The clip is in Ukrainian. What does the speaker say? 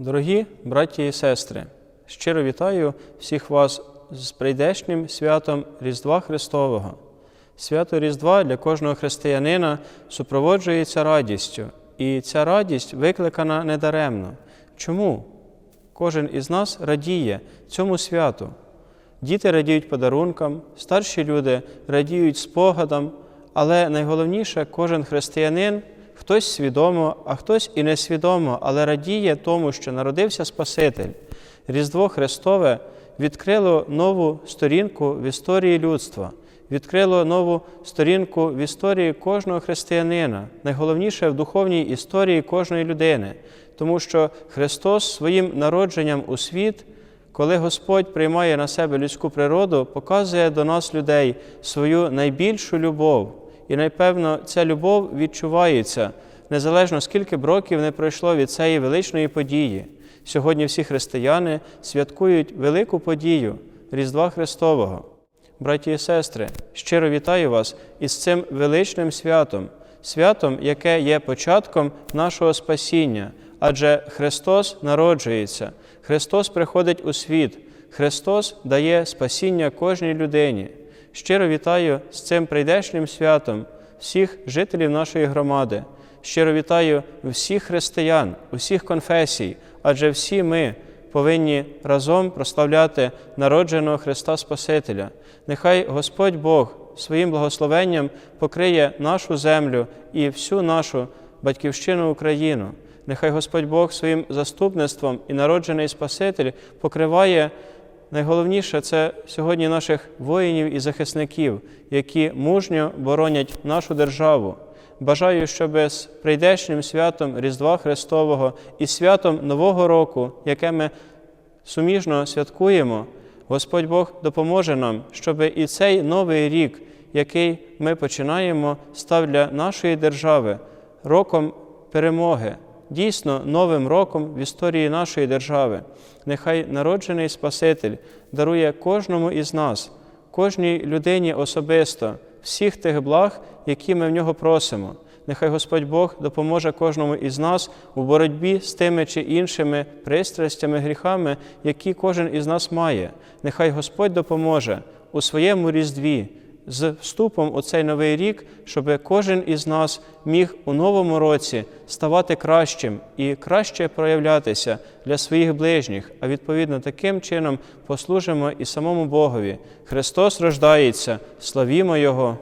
Дорогі браті і сестри, щиро вітаю всіх вас з прийдешнім святом Різдва Христового. Свято Різдва для кожного християнина супроводжується радістю, і ця радість викликана недаремно. Чому? Кожен із нас радіє цьому святу. Діти радіють подарункам, старші люди радіють спогадам, але найголовніше, кожен християнин, хтось свідомо, а хтось і несвідомо, але радіє тому, що народився Спаситель. Різдво Христове відкрило нову сторінку в історії людства, відкрило нову сторінку в історії кожного християнина, найголовніше в духовній історії кожної людини, тому що Христос своїм народженням у світ. Коли Господь приймає на себе людську природу, показує до нас людей свою найбільшу любов. І, напевно, ця любов відчувається незалежно скільки б років не пройшло від цієї величної події. Сьогодні всі християни святкують велику подію Різдва Христового. Браті і сестри, щиро вітаю вас із цим величним святом, святом, яке є початком нашого спасіння, адже Христос народжується, Христос приходить у світ, Христос дає спасіння кожній людині. Щиро вітаю з цим прийдешнім святом всіх жителів нашої громади. Щиро вітаю всіх християн, усіх конфесій, адже всі ми повинні разом прославляти народженого Христа Спасителя. Нехай Господь Бог своїм благословенням покриє нашу землю і всю нашу батьківщину Україну. Нехай Господь Бог своїм заступництвом і народжений Спаситель покриває найголовніше це сьогодні наших воїнів і захисників, які мужньо боронять нашу державу. Бажаю, щоб з прийдешнім святом Різдва Христового і святом Нового року, яке ми суміжно святкуємо, Господь Бог допоможе нам, щоб і цей новий рік, який ми починаємо, став для нашої держави роком перемоги, дійсно новим роком в історії нашої держави. Нехай народжений Спаситель дарує кожному із нас, кожній людині особисто всіх тих благ, які ми в нього просимо. Нехай Господь Бог допоможе кожному із нас у боротьбі з тими чи іншими пристрастями, гріхами, які кожен із нас має. Нехай Господь допоможе у своєму різдві з вступом у цей новий рік, щоб кожен із нас міг у новому році ставати кращим і краще проявлятися для своїх ближніх, а відповідно таким чином послужимо і самому Богові. Христос рождається, славімо Його!